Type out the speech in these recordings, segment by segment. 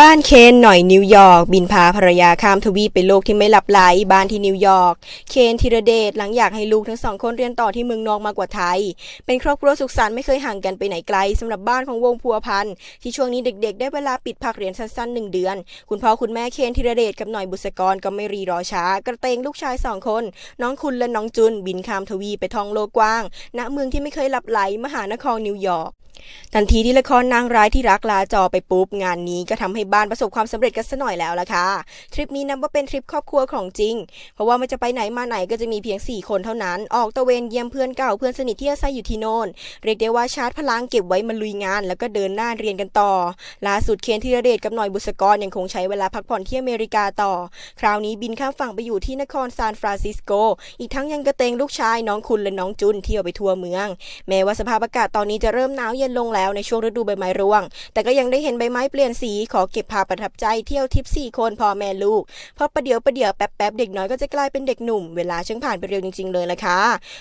บ้านเคนหน่อยนิวยอร์กบินพาภรรยาข้ามทวีปไปโลกที่ไม่หลับไหลบ้านที่นิวยอร์กเคนธีรเดชหลังอยากให้ลูกทั้งสองคนเรียนต่อที่เมืองนอกมากกว่าไทย เป็นครอบครัวสุขสันต์ไม่เคยห่างกันไปไหนไกลสำหรับบ้านของวงพัวพันธ์ที่ช่วงนี้เด็กๆ ได้เวลาปิดพักเรียนสั้นๆหนึ่งเดือน คุณพ่อคุณแม่เคนธีรเดชกับหน่อยบุษกรก็ไม่รีรอช้า กระเตงลูกชายสองคน น้องคุณและน้องจุน บินข้ามทวีปไปท่องโลกกว้าง ณเมืองที่ไม่เคยหลับไหลมหานครนิวยอร์ก ทันทีที่ละครนางร้ายที่รักลาจอไปปุ๊บ งานนี้ก็ทำให้บ้านประสบความสำเร็จกันซะหน่อยแล้วล่ะค่ะ ทริปนี้นับว่าเป็นทริปครอบครัวของจริง เพราะว่ามันจะไปไหนมาไหนก็จะมีเพียง 4 คนเท่านั้น ออกตะเวนเยี่ยมเพื่อนเก่าเพื่อนสนิทที่อาศัยอยู่ที่โน่น เรียกได้ว่าชาร์จพลังเก็บไว้มาลุยงาน แล้วก็เดินหน้าเรียนกันต่อ ล่าสุดเคนธีรเดชกับหน่อยบุษกรยังคงใช้เวลาพักผ่อนที่อเมริกาต่อ คราวนี้บินข้ามฝั่งไปอยู่ที่นครซานฟรานซิสโก อีกทั้งยังกระเตงลูกชายน้องคุณและน้องจุนเที่ยวไปทั่วเมือง แม้ว่าสภาพอากาศตอนนี้จะเริ่มหนาวเย็นลงแล้วในช่วงฤดูใบไม้ร่วง แต่ก็ยังได้เห็นใบไม้เปลี่ยนสีขอเก็บภาพประทับใจเที่ยวทริปสี่คนพ่อแม่ลูกเพราะประเดี๋ยวประเดี๋ยวแป๊บแป๊บเด็กน้อยก็จะกลายเป็นเด็กหนุ่ม เวลาช่างผ่านไปเร็วจริง ๆ เลยละค่ะ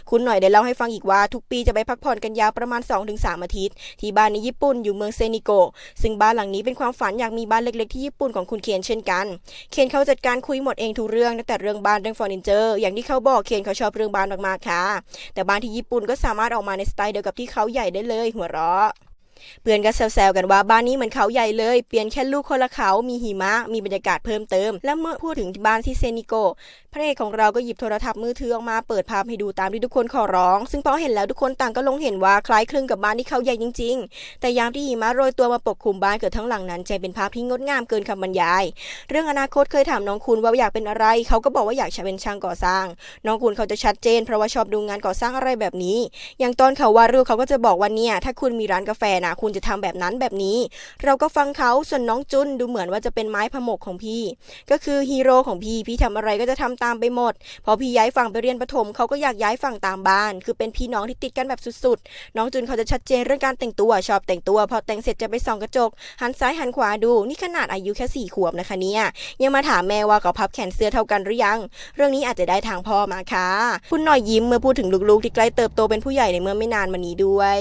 คุณหน่อยได้เล่าให้ฟังอีกว่าทุกปีจะไปพักผ่อนกันยาวประมาณ 2-3 อาทิตย์ ที่บ้านในญี่ปุ่นอยู่เมืองเซนิโกะซึ่งบ้านหลังนี้เป็นความฝันอยากมีบ้านเล็กๆที่ญี่ปุ่นของคุณเคนเช่นกัน เคนเขาจัดการคุยหมดเองทุกเรื่องตั้งแต่เรื่องบ้านเรื่องเฟอร์นิเจอร์อย่างที่เขาบอกเคนเขาชอบเรื่องบ้านมากๆค่ะ แต่บ้านที่ญี่ปุ่นก็สามารถออกมาในสไตล์เดียวกับที่เขาใหญ่ได้เลยหัวเราะ lot. เพื่อนก็แซวๆกันว่าบ้านนี้เหมือนเขาใหญ่เลย เปลี่ยนแค่ลูกคนละเขามีหิมะ มีบรรยากาศเพิ่มเติม และเมื่อพูดถึงบ้านที่เซนิโกพระเอกของเราก็หยิบโทรทัศน์มือถือออกมาเปิดภาพให้ดูตามที่ทุกคนขอร้อง ซึ่งพอเห็นแล้วทุกคนต่างก็ลงเห็นว่าคล้ายคลึงกับบ้านที่เขาใหญ่จริง ๆ แต่ยามที่หิมะโรยตัวมาปกคลุมบ้านเกิดทั้งหลังนั้นใจเป็นภาพที่งดงามเกินคำบรรยาย เรื่องอนาคตเคยถามน้องคุณว่าอยากเป็นอะไร เขาก็บอกว่าอยากเป็นช่างก่อสร้าง น้องคุณเขาจะชัดเจนเพราะว่าชอบดูงานก่อสร้างอะไรแบบนี้ อย่างตอนเขาวาดรูปเขาก็จะบอกว่าเนี่ยถ้าคุณมีร้านกาแฟนะคุณจะทำแบบนั้นแบบนี้ เราก็ฟังเขาส่วนน้องจุนดูเหมือนว่าจะเป็นไม้พมกของพี่ ก็คือฮีโร่ของพี่พี่ทำอะไรก็จะทำตามไปหมด พอพี่ย้ายฝั่งไปเรียนประถมเขาก็อยากย้ายฝั่งตามบ้าน คือเป็นพี่น้องที่ติดกันแบบสุดๆ น้องจุนเขาจะชัดเจนเรื่องการแต่งตัวชอบแต่งตัว พอแต่งเสร็จจะไปส่องกระจก หันซ้ายหันขวาดู นี่ขนาดอายุแค่สี่ขวบนะคะเนี่ยยังมาถามแม่ว่าเขาพับแขนเสื้อเท่ากันหรือยัง เรื่องนี้อาจจะได้ทางพ่อมาค่ะ คุณหน่อยยิ้มเมื่อพูดถึงลูกๆที่ใกล้เติบโตเป็นผู้ใหญ่ในเมื่อไม่นานมานี้ด้วย